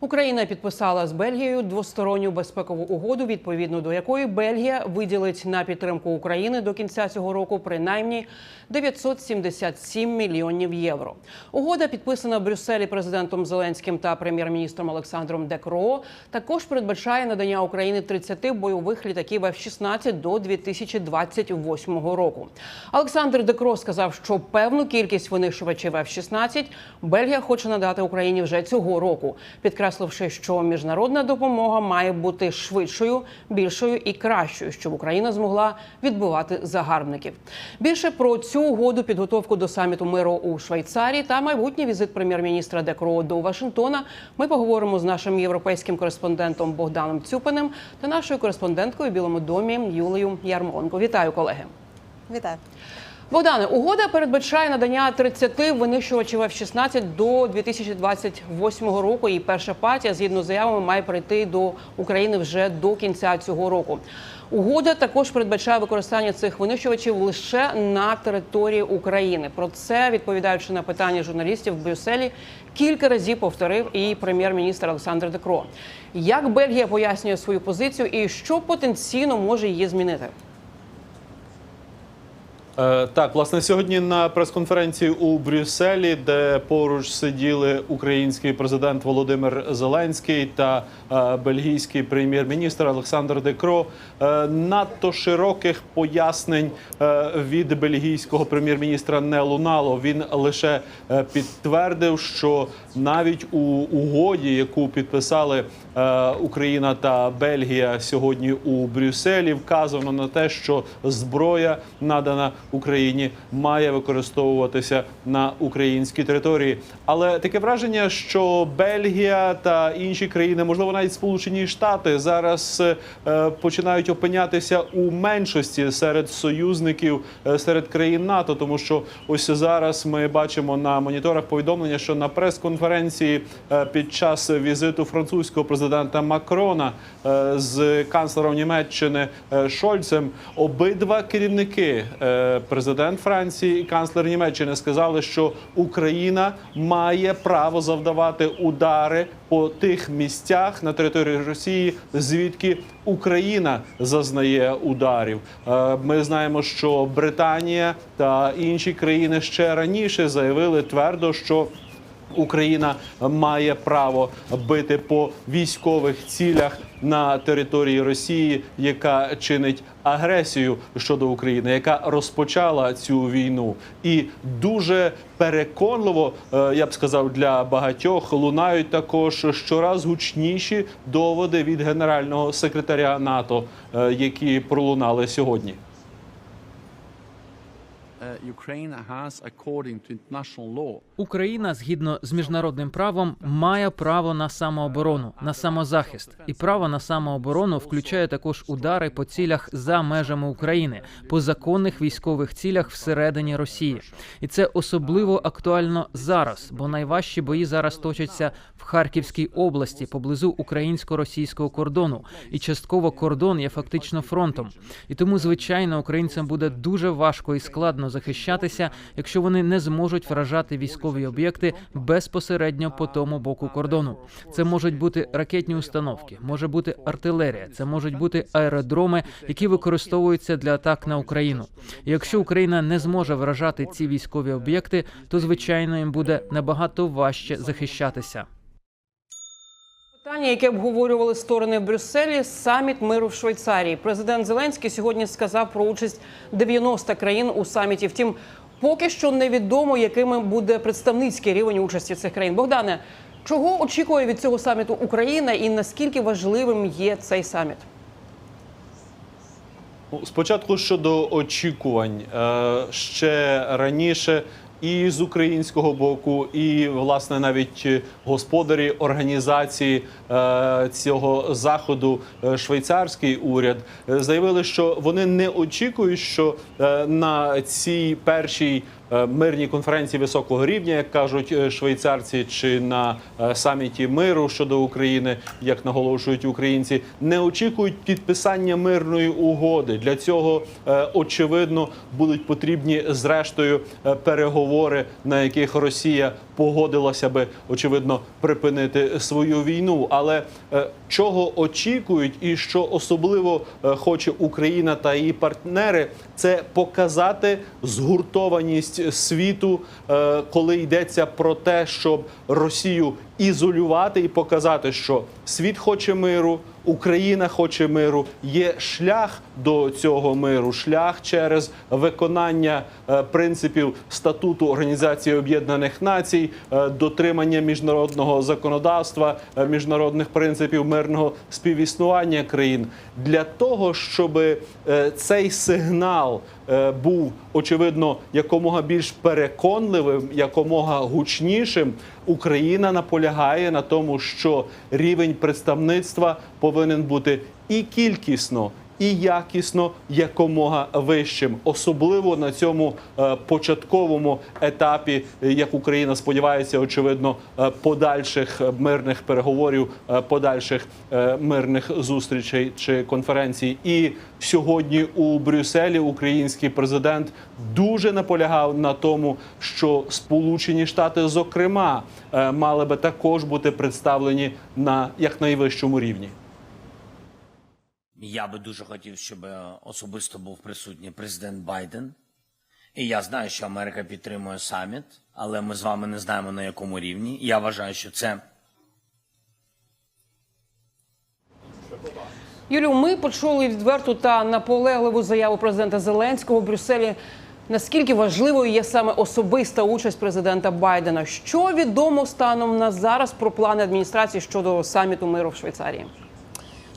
Україна підписала з Бельгією двосторонню безпекову угоду, відповідно до якої Бельгія виділить на підтримку України до кінця цього року принаймні 977 мільйонів євро. Угода підписана в Брюсселі президентом Зеленським та прем'єр-міністром Олександром Декро. Також передбачає надання Україні 30 бойових літаків F-16 до 2028 року. Олександр Декро сказав, що певну кількість винищувачів F-16 Бельгія хоче надати Україні вже цього року, підкресливши, що міжнародна допомога має бути швидшою, більшою і кращою, щоб Україна змогла відбивати загарбників. Більше про цю угоду, підготовку до саміту миру у Швейцарії та майбутній візит прем'єр-міністра Декро до Вашингтона. Ми поговоримо з нашим європейським кореспондентом Богданом Цюпиним та нашою кореспонденткою в Білому домі Юлією Ярмонко. Вітаю, колеги. Вітаю. Богдане, угода передбачає надання 30 винищувачів F-16 до 2028 року. І перша партія, згідно з заявами, має прийти до України вже до кінця цього року. Угода також передбачає використання цих винищувачів лише на території України. Про це відповідаючи на питання журналістів в Брюсселі, кілька разів повторив і прем'єр-міністр Олександр Декро. Як Бельгія пояснює свою позицію і що потенційно може її змінити? Е, Так, власне, сьогодні на прес-конференції у Брюсселі, де поруч сиділи український президент Володимир Зеленський та е, бельгійський прем'єр-міністр Олександр Декро, е, надто широких пояснень від бельгійського прем'єр-міністра не лунало. Він лише підтвердив, що навіть у угоді, яку підписали Україна та Бельгія сьогодні у Брюсселі, вказано на те, що зброя надана Україні має використовуватися на українській території. Але таке враження, що Бельгія та інші країни, можливо, навіть Сполучені Штати, зараз е, починають опинятися у меншості серед союзників е, серед країн НАТО, тому що ось зараз ми бачимо на моніторах повідомлення, що на прес-конференції е, під час візиту французького президента Макрона з канцлером Німеччини Шольцем обидва керівники. Президент Франції і канцлер Німеччини сказали, що Україна має право завдавати удари по тих місцях на території Росії, звідки Україна зазнає ударів. Е, Ми знаємо, що Британія та інші країни ще раніше заявили твердо, що Україна має право бити по військових цілях на території Росії, яка чинить агресію щодо України, яка розпочала цю війну, і дуже переконливо, е, я б сказав, для багатьох лунають також щораз гучніші доводи від генерального секретаря НАТО, е, які пролунали сьогодні. Україна згідно з міжнародним правом має право на самооборону, на самозахист, і право на самооборону включає також удари по цілях за межами України, по законних військових цілях всередині Росії. І це особливо актуально зараз, бо найважчі бої зараз точаться в Харківській області поблизу українсько-російського кордону, і частково кордон є фактично фронтом. І тому, звичайно, українцям буде дуже важко і складно захищатися, якщо вони не зможуть вражати військові об'єкти безпосередньо по тому боку кордону. Це можуть бути ракетні установки, може бути артилерія, це можуть бути аеродроми, які використовуються для атак на Україну. І якщо Україна не зможе вражати ці військові об'єкти, то звичайно їм буде набагато важче захищатися. Питання, яке обговорювали сторони в Брюсселі, саміт миру в Швейцарії. Президент Зеленський сьогодні сказав про участь 90 країн у саміті. Втім, поки що невідомо, якими буде представницький рівень участі цих країн. Богдане, чого очікує від цього саміту Україна і наскільки важливим є цей саміт? Ну, Спочатку щодо очікувань Е, ще раніше. І з українського боку, і власне навіть е, господарі організації е, цього заходу, е, швейцарський уряд, заявили, що вони не очікують, що на цій першій мирній конференції високого рівня, як кажуть е, швейцарці, чи на е, саміті миру щодо України, як наголошують українці, не очікують підписання мирної угоди. Для цього е, очевидно будуть потрібні зрештою е, переговори, на яких Росія погодилася би очевидно припинити свою війну. Але е, чого очікують, і що особливо е, хоче Україна та її партнери, це показати згуртованість світу, е, коли йдеться про те, щоб Росію ізолювати і показати, що світ хоче миру. Україна хоче миру. Є шлях до цього миру, шлях через виконання е, принципів статуту Організації Об'єднаних Націй, е, дотримання міжнародного законодавства, е, міжнародних принципів мирного співіснування країн для того, щоб цей сигнал був очевидно якомога більш переконливим, якомога гучнішим. Україна наполягає на тому, що рівень представництва повинен бути і кількісно, і якісно якомога вищим, особливо на цьому е, початковому етапі, е, як Україна сподівається, очевидно, е, подальших мирних переговорів, подальших мирних зустрічей чи конференцій. І сьогодні у Брюсселі український президент дуже наполягав на тому, що Сполучені Штати, зокрема, мали би також бути представлені на якнайвищому рівні. Я би дуже хотів, щоб е, особисто був присутній президент Байден. І я знаю, що Америка підтримує саміт, але ми з вами не знаємо на якому рівні. Я вважаю, що це Юлю, ми почули відверту та наполегливу заяву президента Зеленського в Брюсселі. Наскільки важливою є саме особиста участь президента Байдена? Що відомо станом на зараз про плани адміністрації щодо саміту миру в Швейцарії?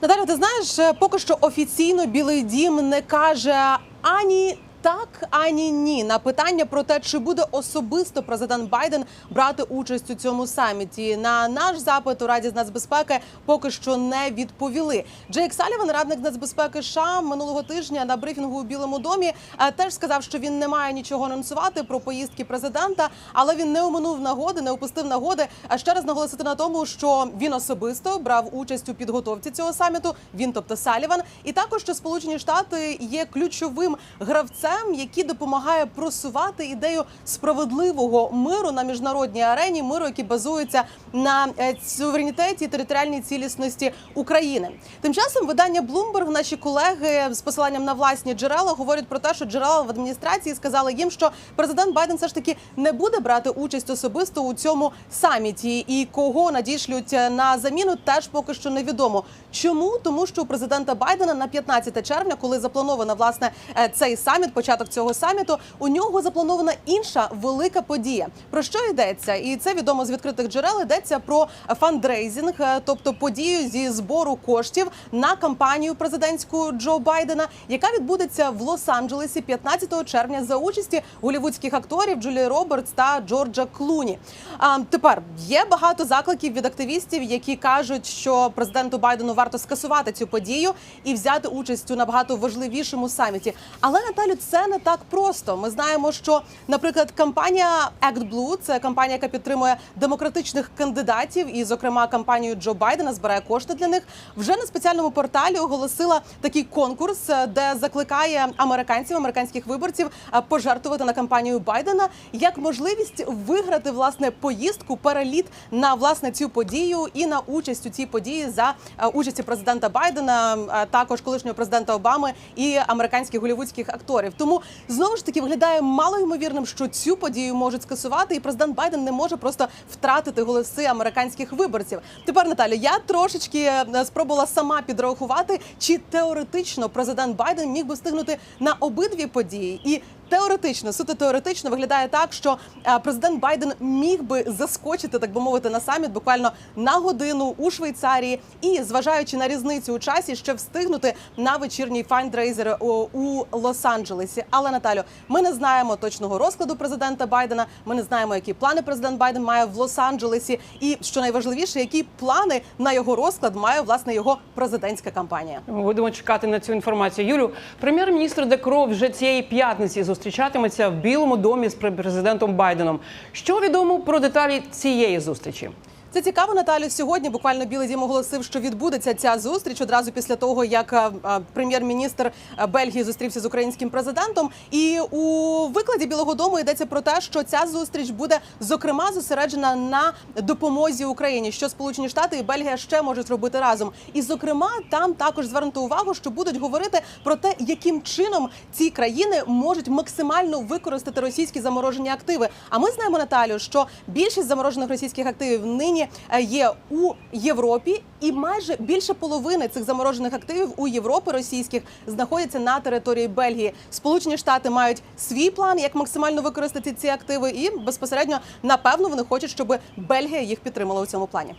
Наталя, ти знаєш, е, поки що офіційно Білий Дім не каже ані. Так, ані ні на питання про те, чи буде особисто президент Байден брати участь у цьому саміті. На наш запит у Раді з нацбезпеки поки що не відповіли. Джейк Саліван, радник нацбезпеки США, минулого тижня на брифінгу у Білому домі е, теж сказав, що він не має нічого анонсувати про поїздки президента, але він не оминув нагоди, не упустив нагоди. А ще раз наголосити на тому, що він особисто брав участь у підготовці цього саміту. Він, тобто Саліван, і також що Сполучені Штати є ключовим гравцем, який допомагає просувати ідею справедливого миру на міжнародній арені, миру, який базується на е, суверенітеті і територіальній цілісності України. Тим часом видання Bloomberg, наші колеги з посиланням на власні джерела говорять про те, що джерела в адміністрації сказали їм, що президент Байден все ж таки не буде брати участь особисто у цьому саміті, і кого надішлють на заміну, теж поки що невідомо. Чому тому, що у президента Байдена на 15 червня, коли запланована власне е, цей саміт, початок цього саміту, у нього запланована інша велика подія. Про що йдеться? І це відомо з відкритих джерел. Йдеться про фандрейзинг, е, тобто подію зі збору коштів на кампанію президентську Джо Байдена, яка відбудеться в Лос-Анджелесі 15 червня за участі голівудських акторів Джулії Робертс та Джорджа Клуні. А тепер є багато закликів від активістів, які кажуть, що президенту Байдену варто скасувати цю подію і взяти участь у набагато важливішому саміті. Але Наталю, це не так просто. Ми знаємо, що, наприклад, кампанія Act це кампанія, яка підтримує демократичних кандидатів, і, зокрема, кампанію Джо Байдена збирає кошти для них. Вже на спеціальному порталі оголосила такий конкурс, е, де закликає американців, американських виборців е, пожертвувати на кампанію Байдена як можливість виграти власне поїздку, переліт на власне цю подію і на участь у цій події за е, участі президента Байдена, також колишнього президента Обами і американських голівудських акторів. Тому знову ж таки виглядає малоймовірним, що цю подію можуть скасувати, і президент Байден не може просто втратити голоси американських виборців. Тепер Наталя, я трошечки е, спробувала сама підрахувати, чи теоретично президент Байден міг би встигнути на обидві події і. Теоретично, суто теоретично виглядає так, що е, президент Байден міг би заскочити, так би мовити, на саміт буквально на годину у Швейцарії, і зважаючи на різницю у часі, ще встигнути на вечірній фандрейзер у Лос-Анджелесі. Але Наталю, ми не знаємо точного розкладу президента Байдена. Ми не знаємо, які плани президент Байден має в Лос-Анджелесі, і що найважливіше, які плани на його розклад має власне його президентська кампанія. Будемо чекати на цю інформацію. Юлю, прем'єр-міністр Декро вже цієї п'ятниці зустрічатиметься в Білому домі з президентом Байденом. Що відомо про деталі цієї зустрічі? Це цікаво, Наталю. Сьогодні буквально Білий Дім оголосив, що відбудеться ця зустріч одразу після того, як е, е, прем'єр-міністр е, Бельгії зустрівся з українським президентом. І у викладі Білого Дому йдеться про те, що ця зустріч буде зокрема зосереджена на допомозі Україні, що Сполучені Штати і Бельгія ще можуть зробити разом. І зокрема, там також звернуто увагу, що будуть говорити про те, яким чином ці країни можуть максимально використати російські заморожені активи. А ми знаємо, Наталю, що більшість заморожених російських активів нині е, є у Європі, і майже більше половини цих заморожених активів у Європи російських знаходяться на території Бельгії. Сполучені Штати мають свій план, як максимально використати ці активи, і безпосередньо напевно вони хочуть, щоб Бельгія їх підтримала у цьому плані.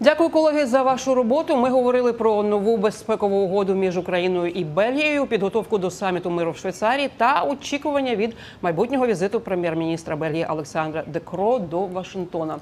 Дякую, колеги, за вашу роботу. Ми говорили про нову безпекову угоду між Україною і Бельгією, підготовку до саміту миру в Швейцарії та очікування від майбутнього візиту прем'єр-міністра Бельгії Олександра Декро до Вашингтона.